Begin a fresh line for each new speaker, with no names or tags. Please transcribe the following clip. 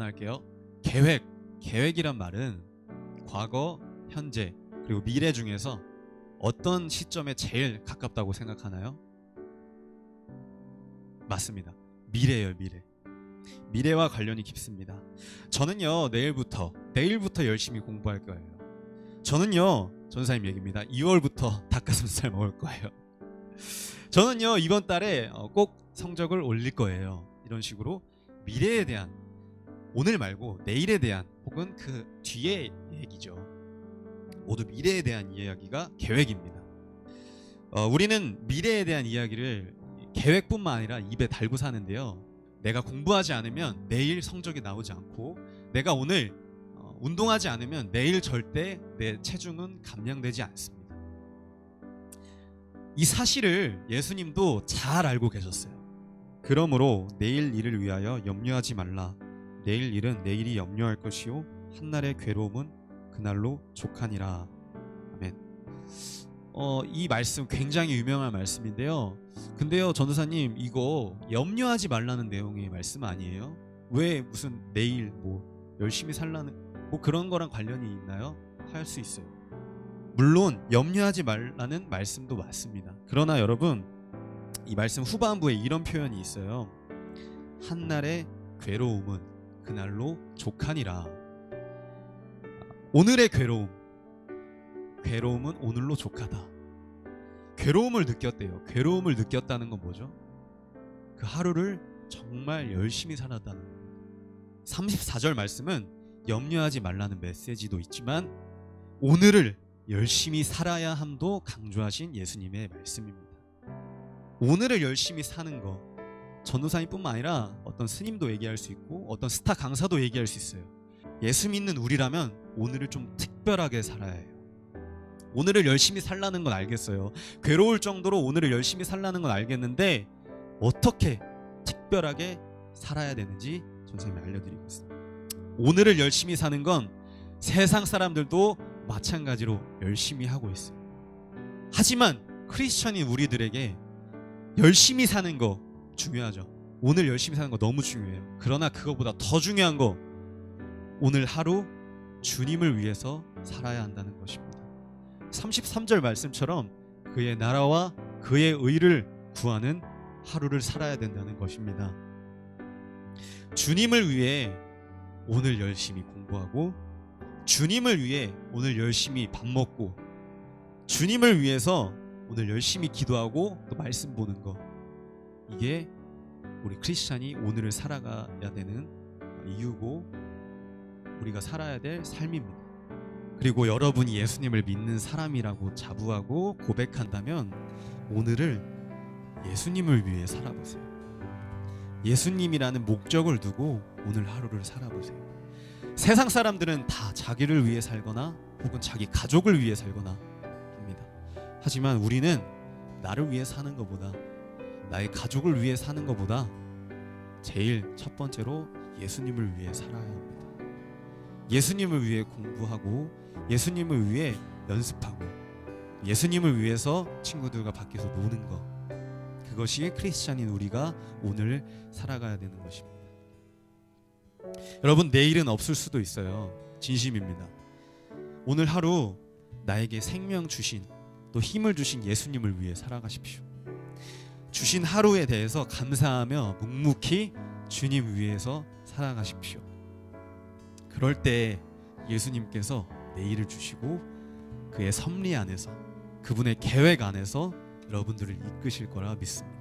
할게요. 계획. 계획이란 말은 과거, 현재, 그리고 미래 중에서 어떤 시점에 제일 가깝다고 생각하나요? 맞습니다. 미래예요, 미래. 미래와 관련이 깊습니다. 저는요, 내일부터, 내일부터 열심히 공부할 거예요. 저는요, 전사님 얘기입니다. 2월부터 닭가슴살 먹을 거예요. 저는요, 이번 달에 어, 꼭 성적을 올릴 거예요. 이런 식으로 미래에 대한 오늘 말고 내일에 대한 혹은 그 뒤의 얘기죠. 모두 미래에 대한 이야기가 계획입니다. 어, 우리는 미래에 대한 이야기를 계획뿐만 아니라 입에 달고 사는데요. 내가 공부하지 않으면 내일 성적이 나오지 않고 내가 오늘 어, 운동하지 않으면 내일 절대 내 체중은 감량되지 않습니다. 이 사실을 예수님도 잘 알고 계셨어요. 그러므로 내일 일을 위하여 염려하지 말라. 내일 일은 내일이 염려할 것이요 한날의 괴로움은 그날로 족하니라. 아멘. 어, 이 말씀 굉장히 유명한 말씀인데요. 근데요, 전도사님 이거 염려하지 말라는 내용의 말씀 아니에요? 왜 무슨 내일 뭐 열심히 살라는 뭐 그런 거랑 관련이 있나요? 할 수 있어요. 물론 염려하지 말라는 말씀도 맞습니다. 그러나 여러분 이 말씀 후반부에 이런 표현이 있어요. 한날의 괴로움은 그날로 족하니라. 오늘의 괴로움, 괴로움은 오늘로 족하다. 괴로움을 느꼈대요. 괴로움을 느꼈다는 건 뭐죠? 그 하루를 정말 열심히 살았다는 거예요. 34절 말씀은 염려하지 말라는 메시지도 있지만 오늘을 열심히 살아야 함도 강조하신 예수님의 말씀입니다. 오늘을 열심히 사는 거 전도사님뿐만 아니라 어떤 스님도 얘기할 수 있고 어떤 스타 강사도 얘기할 수 있어요. 예수 믿는 우리라면 오늘을 좀 특별하게 살아야 해요. 오늘을 열심히 살라는 건 알겠어요. 괴로울 정도로 오늘을 열심히 살라는 건 알겠는데 어떻게 특별하게 살아야 되는지 전선생님이 알려드리겠습니다. 오늘을 열심히 사는 건 세상 사람들도 마찬가지로 열심히 하고 있어요. 하지만 크리스천인 우리들에게 열심히 사는 거 중요하죠. 오늘 열심히 사는 거 너무 중요해요. 그러나 그거보다 더 중요한 거 오늘 하루 주님을 위해서 살아야 한다는 것입니다. 33절 말씀처럼 그의 나라와 그의 의를 구하는 하루를 살아야 된다는 것입니다. 주님을 위해 오늘 열심히 공부하고 주님을 위해 오늘 열심히 밥 먹고 주님을 위해서 오늘 열심히 기도하고 또 말씀 보는 거 이게 우리 크리스찬이 오늘을 살아가야 되는 이유고 우리가 살아야 될 삶입니다. 그리고 여러분이 예수님을 믿는 사람이라고 자부하고 고백한다면 오늘을 예수님을 위해 살아보세요. 예수님이라는 목적을 두고 오늘 하루를 살아보세요. 세상 사람들은 다 자기를 위해 살거나 혹은 자기 가족을 위해 살거나 합니다. 하지만 우리는 나를 위해 사는 것보다 나의 가족을 위해 사는 것보다 제일 첫 번째로 예수님을 위해 살아야 합니다. 예수님을 위해 공부하고 예수님을 위해 연습하고 예수님을 위해서 친구들과 밖에서 노는 것 그것이 크리스찬인 우리가 오늘 살아가야 되는 것입니다. 여러분 내일은 없을 수도 있어요. 진심입니다. 오늘 하루 나에게 생명 주신 또 힘을 주신 예수님을 위해 살아가십시오. 주신 하루에 대해서 감사하며 묵묵히 주님 위해서 살아가십시오. 그럴 때 예수님께서 내일을 주시고 그의 섭리 안에서 그분의 계획 안에서 여러분들을 이끄실 거라 믿습니다.